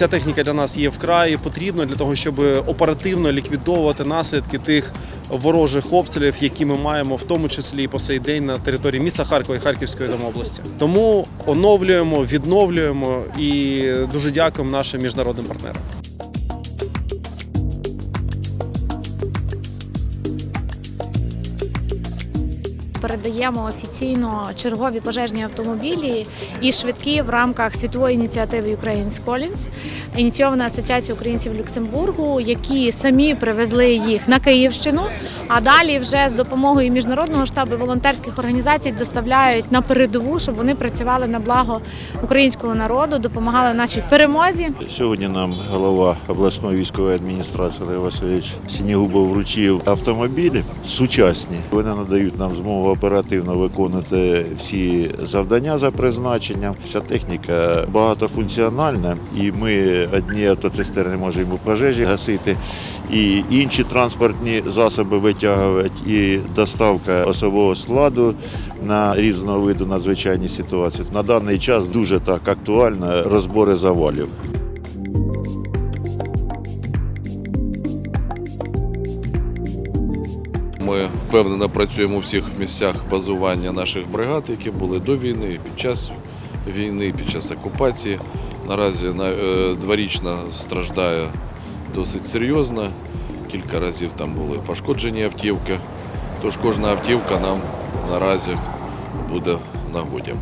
ця техніка для нас є вкрай потрібна для того, щоб оперативно ліквідовувати наслідки тих ворожих обстрілів, які ми маємо, в тому числі і по сей день на території міста Харкова і Харківської області. Тому оновлюємо, відновлюємо і дуже дякуємо нашим міжнародним партнерам. Передаємо офіційно чергові пожежні автомобілі і швидкі в рамках світової ініціативи Ukraine's Collins, ініційованої асоціацією українців Люксембургу, які самі привезли їх на Київщину. А далі вже з допомогою міжнародного штабу волонтерських організацій доставляють на передову, щоб вони працювали на благо українського народу, допомагали нашій перемозі. Сьогодні нам голова обласної військової адміністрації Васильович Сінігубов вручив автомобілі сучасні. Вони надають нам змогу оперативно виконувати всі завдання за призначенням. Вся техніка багатофункціональна, і ми одні автоцистерни можемо пожежі гасити, і інші транспортні засоби витягувати, і доставка особового складу на різного виду надзвичайні ситуації. На даний час дуже так актуально розбори завалів. Ми впевнено працюємо у всіх місцях базування наших бригад, які були до війни, під час війни, під час окупації. Наразі на- е, дворічна страждає досить серйозно. Кілька разів там були пошкоджені автівки. Тож кожна автівка нам наразі буде нагоді.